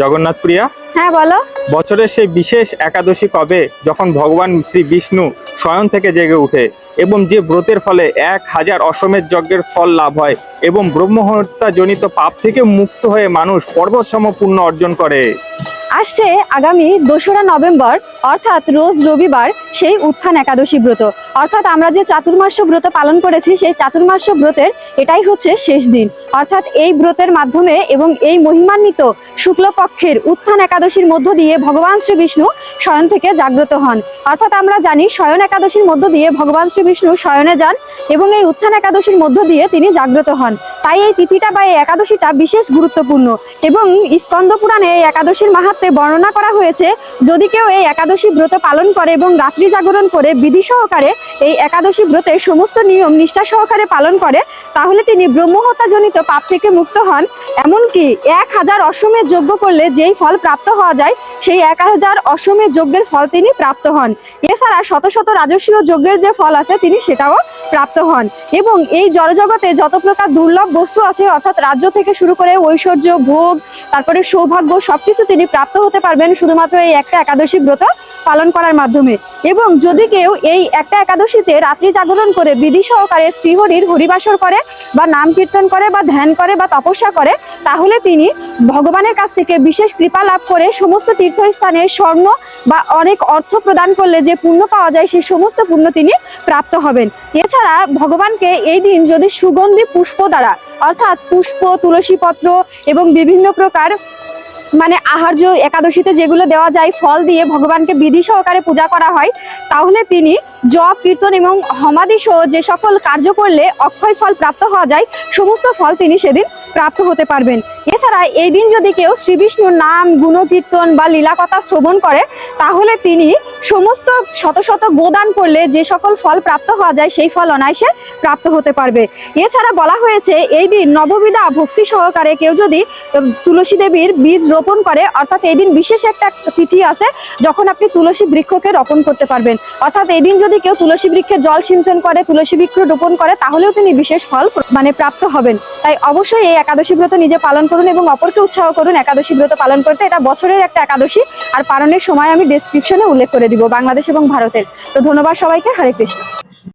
জগন্নাথ প্রিয়া হ্যাঁ বলো। বছরের সেই বিশেষ একাদশী কবে? যখন ভগবান শ্রী বিষ্ণু স্বয়ং থেকে জেগে উঠে এবং যে ব্রতের ফলে এক হাজার অশ্বমেধ যজ্ঞের ফল লাভ হয় এবং ব্রহ্মহত্যা জনিত পাপ থেকে মুক্ত হয়ে মানুষ পর্বতসম পূর্ণ অর্জন করে। আসছে আগামী দোসরা নভেম্বর, অর্থাৎ রোজ রবিবার সেই উত্থান একাদশী ব্রত। অর্থাৎ আমরা যে চাতুর্মাস্য ব্রত পালন করেছি, সেই চাতুর্মাস্য ব্রতের এটাই হচ্ছে শেষ দিন। অর্থাৎ এই ব্রতের মাধ্যমে এবং এই মহিমান্বিত শুক্লপক্ষের উত্থান একাদশীর মধ্য দিয়ে ভগবান শ্রী বিষ্ণু শয়ন থেকে জাগ্রত হন। অর্থাৎ আমরা জানি শয়ন একাদশীর মধ্য দিয়ে ভগবান শ্রী বিষ্ণু শয়নে যান এবং এই উত্থান একাদশীর মধ্য দিয়ে তিনি জাগ্রত হন। তাই এই তিথিটা বা এই একাদশীটা বিশেষ গুরুত্বপূর্ণ এবং স্কন্দ পুরাণে এই একাদশীর মাহাত্মে বর্ণনা করা হয়েছে, যদি কেউ এই একাদশী ব্রত পালন করে এবং রাত্রি জাগরণ করে বিধি সহকারে এই একাদশী ব্রতের সমস্ত নিয়ম নিষ্ঠা সহকারে পালন করে, তাহলে তিনি ব্রহ্মহত্যাজনিত পাপ থেকে মুক্ত হন। এমনকি এক হাজার অশ্বমেধ যজ্ঞ করলে যেই ফল প্রাপ্ত হওয়া যায়, সেই এক হাজার অশ্বমেধ যজ্ঞের ফল তিনি প্রাপ্ত হন। এছাড়া শত শত রাজস্বীয় যজ্ঞের যে ফল আছে, তিনি সেটাও প্রাপ্ত হন। এবং এই জড়জগতে যত প্রকার দুর্লভ বস্তু আছে, অর্থাৎ রাজ্য থেকে শুরু করে ঐশ্বর্য, ভোগ, তারপরে সৌভাগ্য, সবকিছু তিনি প্রাপ্ত হতে পারবেন শুধুমাত্র এই একটা একাদশী ব্রত পালন করার মাধ্যমে। এবং যদি কেউ এই একটা একাদশীতে রাত্রি জাগরণ করে, বিধি সহকারে শ্রীহরির হরিবাসর করে, বা নাম কীর্তন করে, বা ধ্যান করে, বা তপস্যা করে, তাহলে তিনি ভগবানের কাছ থেকে বিশেষ কৃপা লাভ করে সমস্ত তীর্থস্থানে স্বর্ণ বা অনেক অর্থ প্রদান করলে যে পুণ্য পাওয়া যায়, সেই সমস্ত পুণ্য তিনি প্রাপ্ত হবেন। এছাড়া ভগবানকে এই দিন যদি সুগন্ধি পুষ্প দ্বারা, অর্থাৎ পুষ্প তুলসী পত্র এবং বিভিন্ন প্রকার মানে আহার্য একাদশীতে যেগুলো দেওয়া যায়, ফল দিয়ে ভগবানকে বিধি সহকারে পূজা করা হয়, তাহলে তিনি জপ, কীর্তন এবং হমাদি সহ যে সকল কার্য করলে অক্ষয় ফল প্রাপ্ত হওয়া যায়, সমস্ত ফল তিনি সেদিন প্রাপ্ত হতে পারবেন। এছাড়া এই দিন যদি কেউ শ্রীবিষ্ণুর নাম, গুণকীর্তন বা লীলাকথা শ্রবণ করে, তাহলে তিনি সমস্ত শত শত গোদান করলে যে সকল ফল প্রাপ্ত হওয়া যায়, সেই ফল অনায়াসে প্রাপ্ত হতে পারবে। এছাড়া বলা হয়েছে, এই দিন নববিধা ভক্তি সহকারে কেউ যদি তুলসী দেবীর বীজ রোপণ করে, অর্থাৎ এই দিন বিশেষ একটা তিথি আছে, যখন আপনি তুলসী বৃক্ষকে রোপণ করতে পারবেন। অর্থাৎ এই দিন যদি কেউ তুলসী বৃক্ষে জল সিঞ্চন করে, তুলসী বৃক্ষ রোপণ করে, তাহলেও তিনি বিশেষ ফল মানে প্রাপ্ত হবেন। তাই অবশ্যই এই একাদশী ব্রত নিজে পালন করুন এবং অপরকে উৎসাহ করুন একাদশী ব্রত পালন করতে। এটা বছরের একটা একাদশী, আর পালনের সময় আমি ডেসক্রিপশনে উল্লেখ করে দিব বাংলাদেশ এবং ভারতের। তো ধন্যবাদ সবাইকে হরে কৃষ্ণ।